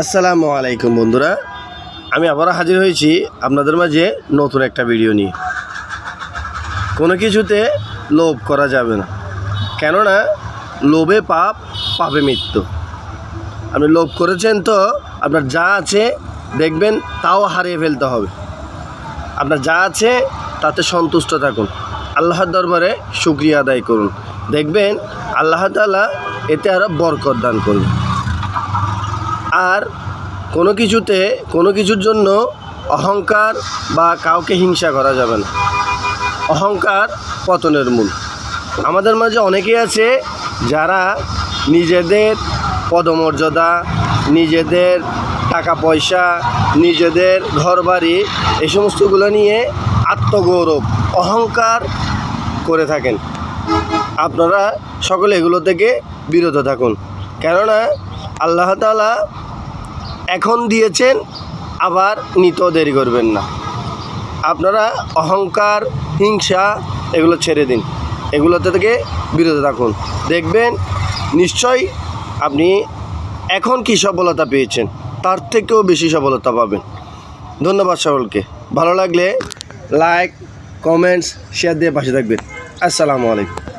আসসালামু আলাইকুম বন্ধুরা। আমি আবারও হাজির হয়েছি আপনাদের মাঝে নতুন একটা ভিডিও নিয়ে। কোনো কিছুতে লোভ করা যাবে না। কেননা লোভে পাপ, পাপে মৃত্যু। আপনি লোভ করেছেন তো আপনার যা আছে দেখবেন, তাও হারিয়ে ফেলতে হবে। আপনার যা আছে, তাতে সন্তুষ্ট থাকুন। আল্লাহর দরবারে শুক্রিয়া আদায় করুন। দেখবেন, আল্লাহ তাআলা এতে আরও বরকত দান করবেন আর কোনো কিছুতে, কোনো কিছুর জন্য অহংকার বা কাউকে হিংসা করা যাবে না। অহংকার পতনের মূল। আমাদের মাঝে অনেকেই আছে যারা নিজেদের পদমর্যাদা, নিজেদের টাকা পয়সা নিজেদের ঘরবাড়ি এই সমস্তগুলো নিয়ে আত্মগৌরব, অহংকার করে থাকেন। আপনারা সকলে এগুলো থেকে বিরত থাকুন। কেননা আল্লাহ তাআলা এখন দিয়েছেন, আবার নিতেও দেরি করবেন না। আপনারা অহংকার, হিংসা এগুলো ছেড়ে দিন। এগুলোতে থেকে বিরত থাকুন। দেখবেন, নিশ্চয়ই আপনি এখন কি সফলতা পেয়েছেন, তার থেকেও বেশি সফলতা পাবেন। ধন্যবাদ সকলকে। ভালো লাগলে লাইক কমেন্টস শেয়ার দিয়ে পাশে থাকবেন। আসসালামু আলাইকুম।